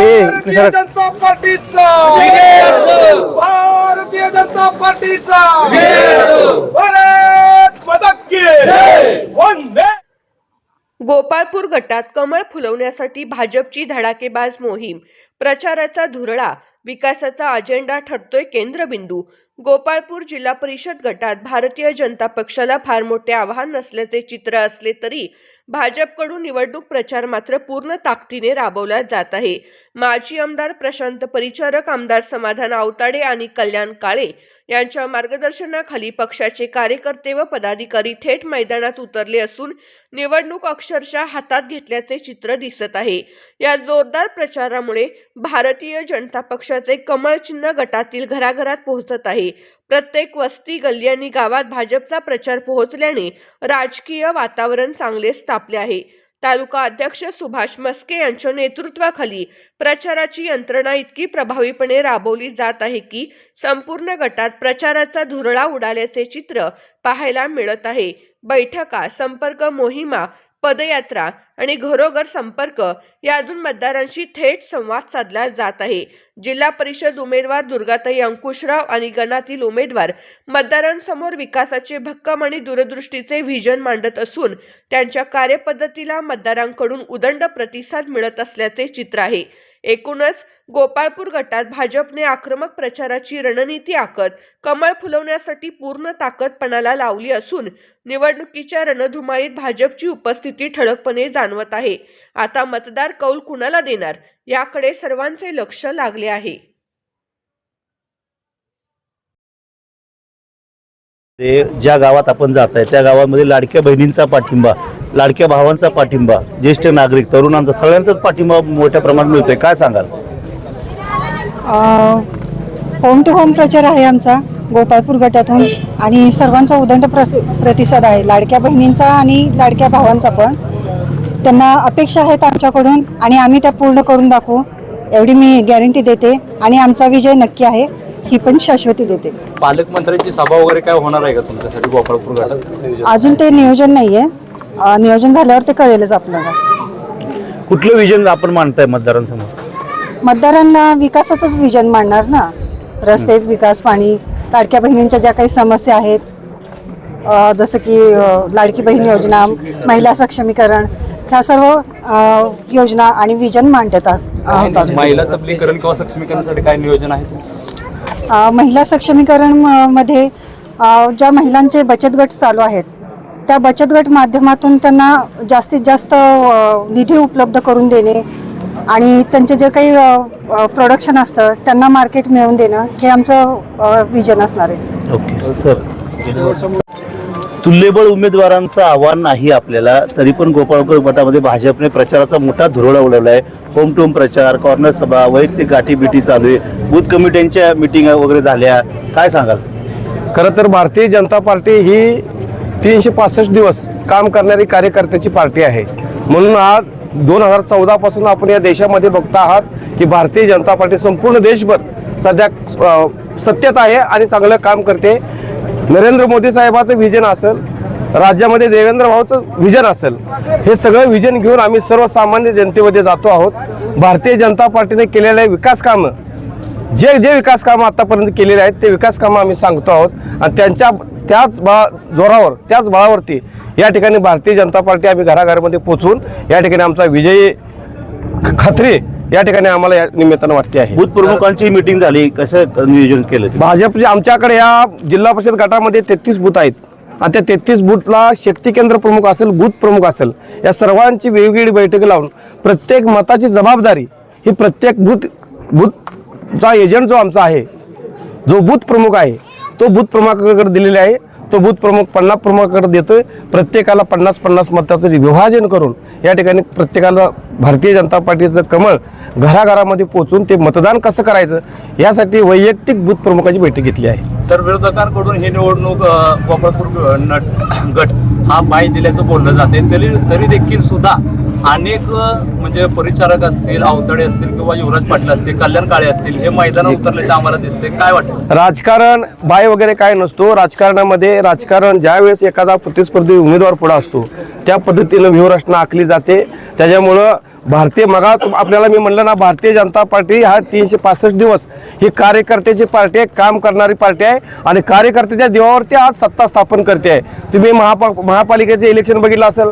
भारतीय. जनता पार्टीचा. भारतीय जनता पार्टीचा. गोपाळपूर गटात कमळ फुलवण्यासाठी भाजपची धडाकेबाज मोहीम. प्रचाराचा धुरळा विकासाचा अजेंडा ठरतोय केंद्रबिंदू. गोपाळपूर जिल्हा परिषद गटात भारतीय जनता पक्षाला फार मोठे आव्हान नसल्याचे चित्र असले तरी भाजपकडून निवडणूक प्रचार मात्र पूर्ण ताकदीने राबवला जात आहे. माजी आमदार प्रशांत परिचारक आमदार समाधान आवताडे आणि कल्याण काळे यांच्या मार्गदर्शनाखाली पक्षाचे कार्यकर्ते व पदाधिकारी थेट मैदानात उतरले असून निवडणूक अक्षरशः हातात घेतल्याचे चित्र दिसत आहे. या जोरदार प्रचारामुळे भारतीय जनता पक्षाचे कमळ चिन्ह गटातील घराघरात पोहोचत आहे. प्रत्येक वस्ती गल्ली आणि गावात भाजपचा प्रचार पोहोचल्याने राजकीय वातावरण चांगलेच तापले आहे. तालुका अध्यक्ष सुभाष मस्के यांच्या नेतृत्वाखाली प्रचाराची यंत्रणा इतकी प्रभावीपणे राबवली जात आहे की संपूर्ण गटात प्रचाराचा धुरळा उडाल्याचे चित्र पाहायला मिळत आहे. बैठका संपर्क मोहिमा पदयात्रा आणि घरोघर संपर्क या अजून मतदारांशी थेट संवाद साधला जात आहे. जिल्हा परिषद उमेदवार दुर्गाताई अंकुशराव आणि गणातील उमेदवार मतदारांसमोर विकासाचे भक्कम आणि दूरदृष्टीचे व्हिजन मांडत असून त्यांच्या कार्यपद्धतीला मतदारांकडून उदंड प्रतिसाद मिळत असल्याचे चित्र आहे. एकूणच गोपाळपूर गटात भाजपने आक्रमक प्रचाराची रणनीती आखत कमळ फुलवण्यासाठी पूर्ण ताकद पणाला लावली असून निवडणुकीच्या रणधुमाळीत भाजपची उपस्थिती ठळकपणे जाणवत आहे. आता मतदार कौल कुणाला देणार? याकडे सर्वांचे लक्ष लागले आहे. ते ज्या गावात आपण जात आहे त्या गावामध्ये लाडक्या बहिणींचा पाठिंबा लाडक्या भावांचा पाठिंबा ज्येष्ठ नागरिक तरुणांचा सगळ्यांचाच पाठिंबा मोठ्या प्रमाणात मिळतोय. काय सांगाल? होम टू होम प्रचार आहे आमचा गोपाळपूर गटातून. आणि सर्वांचा उदंड प्रस प्रतिसाद आहे. लाडक्या बहिणींचा आणि लाडक्या भावांचा पण. त्यांना अपेक्षा आहेत आमच्याकडून आणि आम्ही त्या पूर्ण करून दाखवू. एवढी मी गॅरंटी देते आणि आमचा विजय नक्की आहे ही पण शाश्वती देते. पालकमंत्र्यांची सभा वगैरे काय होणार आहे का तुमच्यासाठी गोपाळपूर गटात अजून ते नियोजन नाही आहे नियोजन झाल्यावर ते कळेलच आपल्याला. कुठलं विजन आपण मांडताय मतदारांसमोर? मतदारांना विकासाचंच विजन मांडणार ना. रस्ते विकास पाणी लाडक्या बहिणींच्या ज्या काही समस्या आहेत अ, जसं की लाडकी बहीण योजना महिला सक्षमीकरण ह्या सर्व योजना आणि विजन मांडत आहोत आम्ही. महिला सबलीकरण किंवा सक्षमीकरणासाठी काय नियोजन आहे? महिला सक्षमीकरणमध्ये ज्या महिलांचे बचत गट चालू आहेत त्या बचत गट माध्यमातून त्यांना जास्तीत जास्त निधी उपलब्ध करून देणे आणि त्यांचे जे काही प्रोडक्शन असतं त्यांना मार्केट मिळवून देणं हे आमचं विजन असणार आहे. ओके. सर तुल्यबळ उमेदवारांचं आव्हान नाही आपल्याला तरी पण गोपाळकर गटामध्ये भाजपने प्रचाराचा मोठा धुरोळा उडवला आहे होम टू होम प्रचार कॉर्नर सभा वैयक्तिक गाठीबिटी चालू आहे. बूथ कमिट्यांच्या मिटिंग वगैरे झाल्या. काय सांगाल? खरं तर भारतीय जनता पार्टी ही तीनशे पासष्ट दिवस काम करणारी कार्यकर्त्याची पार्टी आहे. म्हणून आज दोन हजार चौदापासून आपण या देशामध्ये बघता आहात की भारतीय जनता पार्टी संपूर्ण देशभर सध्या अ, सत्तेत आहे आणि चांगलं काम करते. नरेंद्र मोदी साहेबाचं व्हिजन असेल राज्यामध्ये देवेंद्र भाऊचं व्हिजन असेल हे सगळं व्हिजन घेऊन आम्ही सर्वसामान्य जनतेमध्ये जातो आहोत. भारतीय जनता पार्टीने केलेले विकास कामं जे जे विकास कामं आतापर्यंत केलेले आहेत ते विकास कामं आम्ही सांगतो आहोत. आणि त्यांच्या त्याच बळा जोरावर त्याच बळावरती या ठिकाणी भारतीय जनता पार्टी आम्ही घराघरामध्ये पोचवून या ठिकाणी आमचा विजयी खात्री या ठिकाणी आम्हाला या निमित्तानं वाटते आहे. बूथ प्रमुखांची मिटिंग झाली कसं नियोजन केलं? भाजपचे आमच्याकडे या जिल्हा परिषद गटामध्ये तेहतीस बूथ आहेत. आणि त्या तेहतीस बूथला शक्ती केंद्र प्रमुख असेल बूथ प्रमुख असेल या सर्वांची वेगवेगळी बैठक लावून प्रत्येक मताची जबाबदारी ही प्रत्येक बूथ बूथचा एजंट जो आमचा आहे जो बूथ प्रमुख आहे तो बूथ प्रमुखाकडे दिलेला आहे. तो बूथ प्रमुख पन्नास प्रमुखाकडे देतोय. प्रत्येकाला पन्नास पन्नास मताचं विभाजन करून या ठिकाणी प्रत्येकाला भारतीय जनता पार्टीचं कमळ घराघरामध्ये पोचून ते मतदान कसं करायचं यासाठी वैयक्तिक बूथ प्रमुखाची बैठक घेतली आहे. तर विरोधकांकडून ही निवडणूक नट गट हा पाय दिल्याचं बोललं जाते. तरी तरी देखील सुद्धा अनेक म्हणजे परिचारक असतील अवतडे असतील किंवा युवराज पाटील असतील कल्याण काळे असतील हे मैदानात उतरल्याचे आम्हाला दिसते काय वाटतं? राजकारण बाय वगैरे काय नसतो. राजकारणामध्ये राजकारण ज्यावेळेस एखादा प्रतिस्पर्धी उमेदवार पुढे असतो त्या पद्धतीनं व्यूहरचना आखली जाते. त्याच्यामुळं भारतीय मगा आपल्याला मी म्हणलं ना भारतीय जनता पार्टी हा तीनशे पासष्ट दिवस ही कार्यकर्त्याची पार्टी आहे काम करणारी पार्टी आहे आणि कार्यकर्त्याच्या देवावरती आज सत्ता स्थापन करते आहे. तुम्ही महापा महापालिकेचे इलेक्शन बघितलं असेल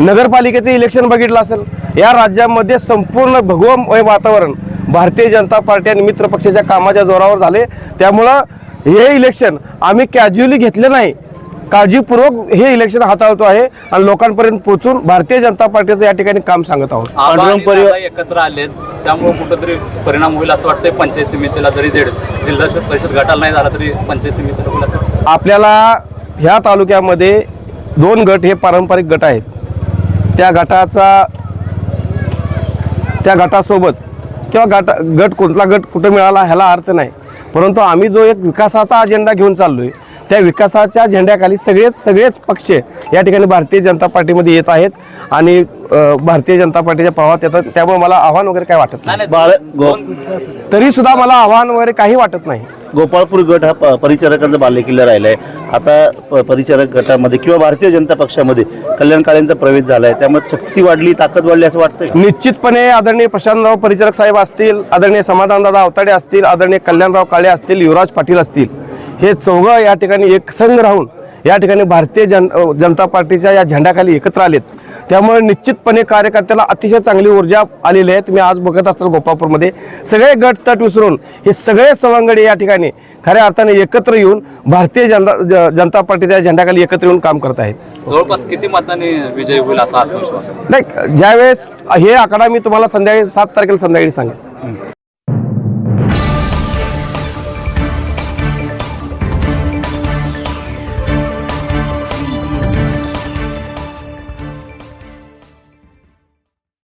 नगरपालिकेचे इलेक्शन बघितलं असेल या राज्यामध्ये संपूर्ण भगवमय वातावरण भारतीय जनता पार्टी आणि मित्र पक्षाच्या कामाच्या जोरावर झाले. त्यामुळं हे इलेक्शन आम्ही कॅज्युअली घेतलं नाही. काळजीपूर्वक हे इलेक्शन हाताळतो आहे आणि लोकांपर्यंत पोहोचून भारतीय जनता पार्टीचं या ठिकाणी काम सांगत आहोत. पांडुरंग परिवार- एकत्र आलेत. त्यामुळे कुठंतरी परिणाम होईल असं वाटतंय. पंचायत समितीला जरी जेड जिल्हा परिषद गटाला नाही झाला तरी पंचायत समितीला होईल असं. आपल्याला ह्या तालुक्यामध्ये दोन गट हे पारंपरिक गट आहेत. त्या गटाचा त्या गटासोबत किंवा गट गट कोणता गट कुठं मिळाला ह्याला अर्थ नाही. परंतु आम्ही जो एक विकासाचा अजेंडा घेऊन चाललो आहे त्या विकासाच्या झेंड्याखाली सगळेच सगळेच पक्ष या ठिकाणी भारतीय जनता पार्टीमध्ये येत आहेत आणि भारतीय जनता पार्टीच्या प्रवाहात येतात. त्यामुळे मला आव्हान वगैरे काय वाटत नाही. तरी सुद्धा मला आव्हान वगैरे काही वाटत नाही. गोपाळपूर गट हा परिचारकांचा बालेकिल्ला राहिलाय. आता प- परिचारक गटामध्ये किंवा भारतीय जनता पक्षामध्ये कल्याण काळेंचा प्रवेश झालाय. त्यामुळे शक्ती वाढली ताकद वाढली असं वाटतंय निश्चितपणे आदरणीय प्रशांतराव परिचारक साहेब असतील आदरणीय समाधानदादा अवताडे असतील आदरणीय कल्याणराव काळे असतील युवराज पाटील असतील. हे चौघं या ठिकाणी एक संघ राहून या ठिकाणी भारतीय जन जनता पार्टीच्या या झेंड्याखाली एकत्र आलेत. त्यामुळे निश्चितपणे कार्यकर्त्याला अतिशय चांगली ऊर्जा आलेली आहे. तुम्ही आज बघत असताल गोपापूरमध्ये सगळे गट तट विसरून हे सगळे सवंगडी या ठिकाणी खऱ्या अर्थाने एकत्र येऊन भारतीय जनता जनता पार्टीच्या झेंड्याखाली एकत्र येऊन काम करत आहेत. जवळपास किती मतांनी विजय होईल असा आत्मविश्वास? नाही ज्यावेळेस हे आकडा मी तुम्हाला संध्याकाळी सात तारखेला संध्याकाळी सांगेन.